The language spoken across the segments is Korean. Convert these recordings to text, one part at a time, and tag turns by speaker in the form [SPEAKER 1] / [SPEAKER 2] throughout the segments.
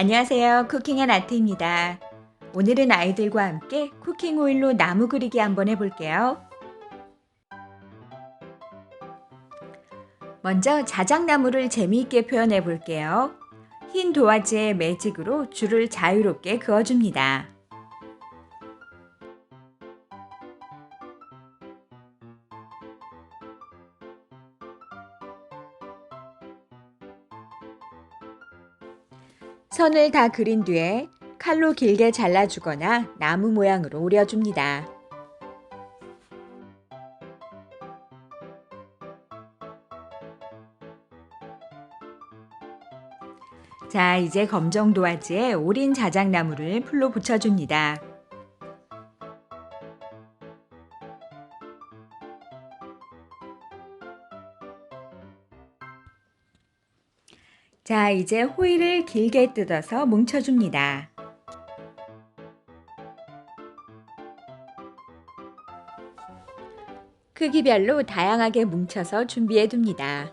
[SPEAKER 1] 안녕하세요. 쿠킹앤 아트입니다. 오늘은 아이들과 함께 쿠킹 오일로 나무 그리기 한번 해볼게요. 먼저 자작나무를 재미있게 표현해 볼게요. 흰 도화지에 매직으로 줄을 자유롭게 그어줍니다. 선을 다 그린 뒤에 칼로 길게 잘라주거나 나무 모양으로 오려줍니다. 자, 이제 검정 도화지에 오린 자작나무를 풀로 붙여줍니다. 자, 이제 호일을 길게 뜯어서 뭉쳐줍니다. 크기별로 다양하게 뭉쳐서 준비해 둡니다.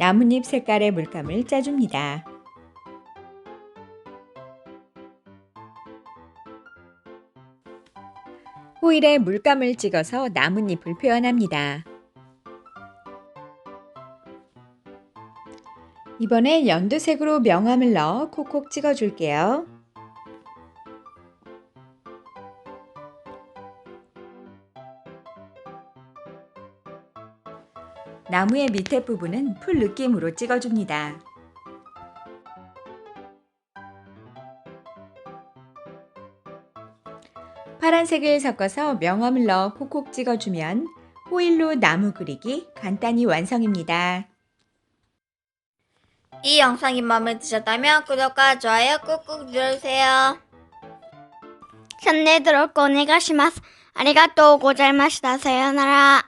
[SPEAKER 1] 나뭇잎 색깔의 물감을 짜줍니다. 호일에 물감을 찍어서 나뭇잎을 표현합니다. 이번엔 연두색으로 명암을 넣어 콕콕 찍어줄게요. 나무의 밑에 부분은 풀 느낌으로 찍어줍니다. 파란색을 섞어서 명암을 넣어 콕콕 찍어주면 호일로 나무 그리기 간단히 완성입니다.
[SPEAKER 2] 이 영상이 마음에 드셨다면 구독과 좋아요 꾹꾹 눌러주세요.
[SPEAKER 3] チャンネル登録お願いします。ありがとうございました。さようなら。